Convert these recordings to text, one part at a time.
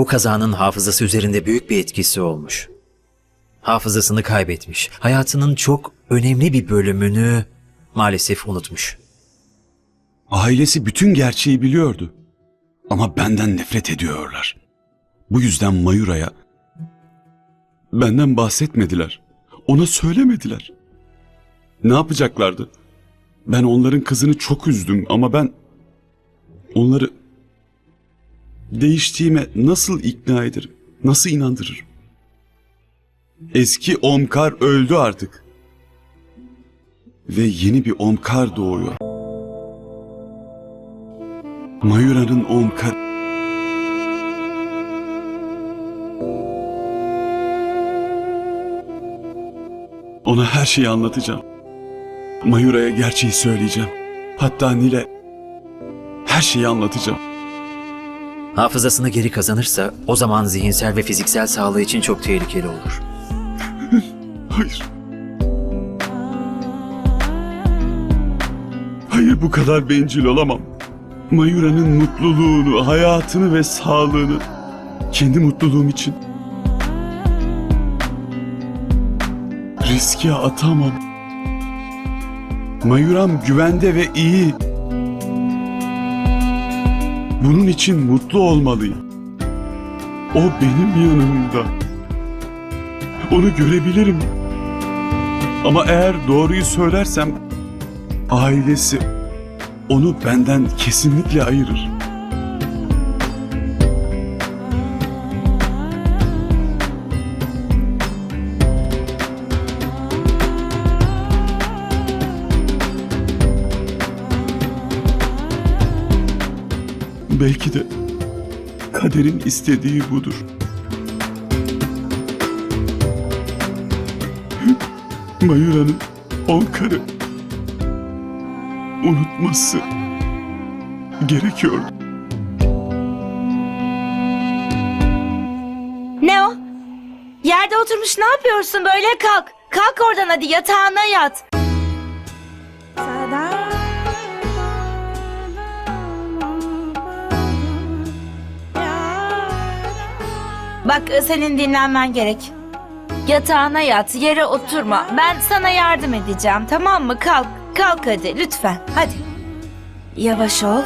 Bu kazanın hafızası üzerinde büyük bir etkisi olmuş. Hafızasını kaybetmiş. Hayatının çok önemli bir bölümünü maalesef unutmuş. Ailesi bütün gerçeği biliyordu. Ama benden nefret ediyorlar. Bu yüzden Mayura'ya benden bahsetmediler. Ona söylemediler. Ne yapacaklardı? Ben onların kızını çok üzdüm ama ben onları değiştiğime nasıl ikna ederim? Nasıl inandırırım? Eski Omkar öldü artık. Ve yeni bir Omkar doğuyor. Mayura'nın Omkar... Ona her şeyi anlatacağım. Mayura'ya gerçeği söyleyeceğim. Hatta Nil'e her şeyi anlatacağım. Hafızasını geri kazanırsa o zaman zihinsel ve fiziksel sağlığı için çok tehlikeli olur. Hayır. Hayır bu kadar bencil olamam. Mayura'nın mutluluğunu, hayatını ve sağlığını kendi mutluluğum için riske atamam. Mayuram güvende ve iyi. Bunun için mutlu olmalıyım. O benim yanımda. Onu görebilirim. Ama eğer doğruyu söylersem ailesi onu benden kesinlikle ayırır. Belki de kaderin istediği budur. Mayura'nın Onkar'ı unutması gerekiyordu. Ne o? Yerde oturmuş ne yapıyorsun böyle kalk. Kalk oradan hadi yatağına yat. Bak senin dinlenmen gerek. Yatağına yat, yere oturma. Ben sana yardım edeceğim tamam mı? Kalk, kalk hadi lütfen. Hadi. Yavaş ol.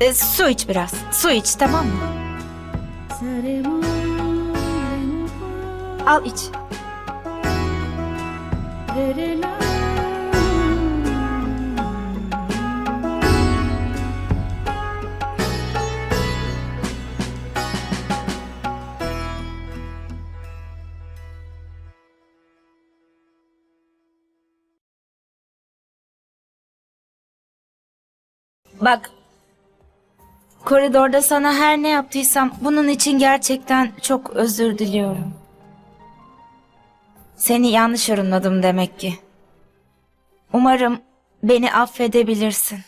E, su iç biraz. Su iç tamam mı? Al iç. Bak. Koridorda sana her ne yaptıysam bunun için gerçekten çok özür diliyorum. Seni yanlış yorumladım demek ki. Umarım beni affedebilirsin.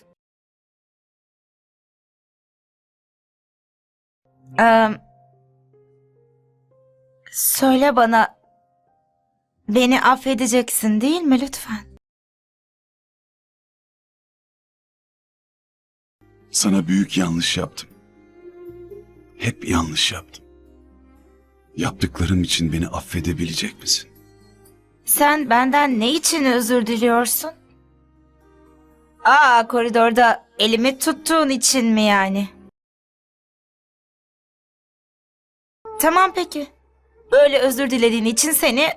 Ee, söyle bana, beni affedeceksin değil mi lütfen? Sana büyük yanlış yaptım. Hep yanlış yaptım. Yaptıklarım için beni affedebilecek misin? Sen benden ne için özür diliyorsun? Aa, koridorda elimi tuttuğun için mi yani? Tamam peki. Böyle özür dilediğin için seni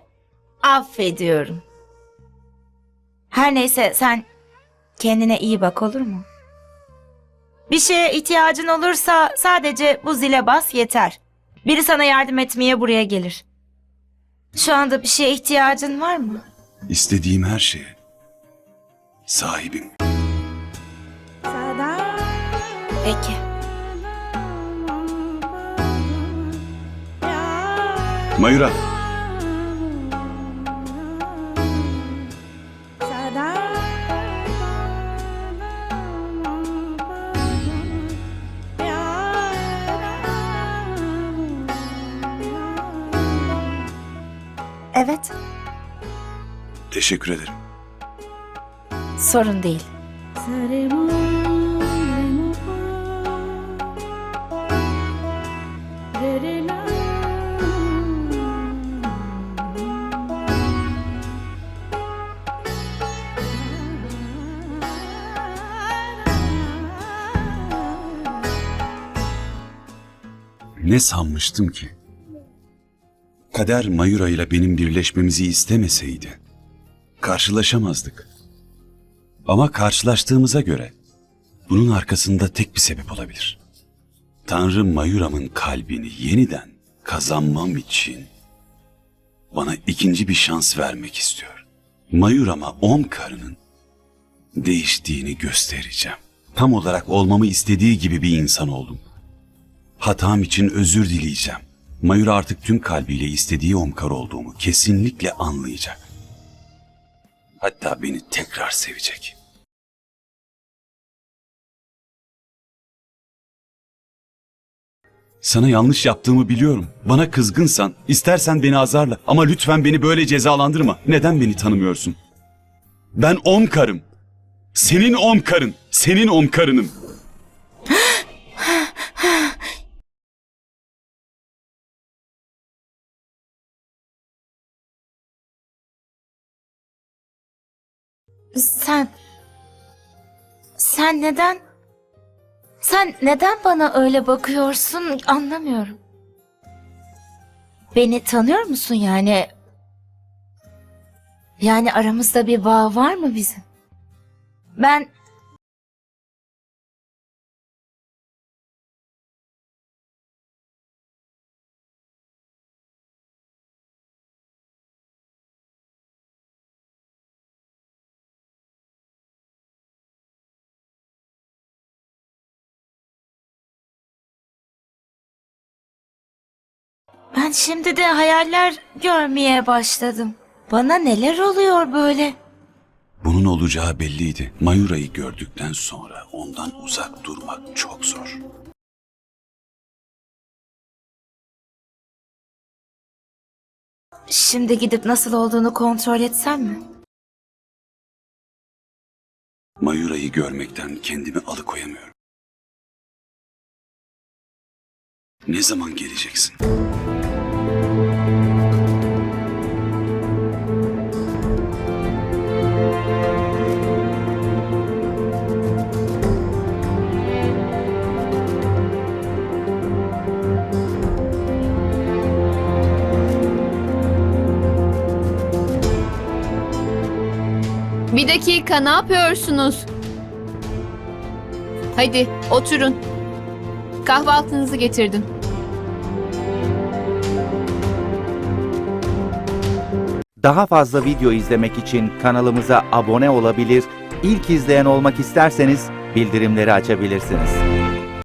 affediyorum. Her neyse sen kendine iyi bak olur mu? Bir şeye ihtiyacın olursa sadece bu zile bas yeter. Biri sana yardım etmeye buraya gelir. Şu anda bir şeye ihtiyacın var mı? İstediğim her şeye sahibim. Peki. Mayura, Evet, teşekkür ederim. sorun değil. Ne sanmıştım ki? Kader Mayura ile benim birleşmemizi istemeseydi karşılaşamazdık. Ama karşılaştığımıza göre bunun arkasında tek bir sebep olabilir. Tanrı Mayura'mın kalbini yeniden kazanmam için bana ikinci bir şans vermek istiyor. Mayura'ma Omkar'ın değiştiğini göstereceğim. Tam olarak olmamı istediği gibi bir insan oldum. Hatam için özür dileyeceğim. Mayura artık tüm kalbiyle istediği Omkar olduğumu kesinlikle anlayacak. Hatta beni tekrar sevecek. Sana yanlış yaptığımı biliyorum. Bana kızgınsan, istersen beni azarla ama lütfen beni böyle cezalandırma. Neden beni tanımıyorsun? Ben Omkar'ım. Senin Omkar'ın, senin Omkar'ınım. Sen... Sen neden... Sen neden bana öyle bakıyorsun anlamıyorum. Beni tanıyor musun yani? Yani aramızda bir bağ var mı bizim? Ben... şimdi de hayaller görmeye başladım. Bana neler oluyor böyle? Bunun olacağı belliydi. Mayura'yı gördükten sonra ondan uzak durmak çok zor. Şimdi gidip nasıl olduğunu kontrol etsem mi? Mayura'yı görmekten kendimi alıkoyamıyorum. Ne zaman geleceksin? Dakika ne yapıyorsunuz? Hadi oturun. Kahvaltınızı getirdim. Daha fazla video izlemek için kanalımıza abone olabilir, ilk izleyen olmak isterseniz bildirimleri açabilirsiniz.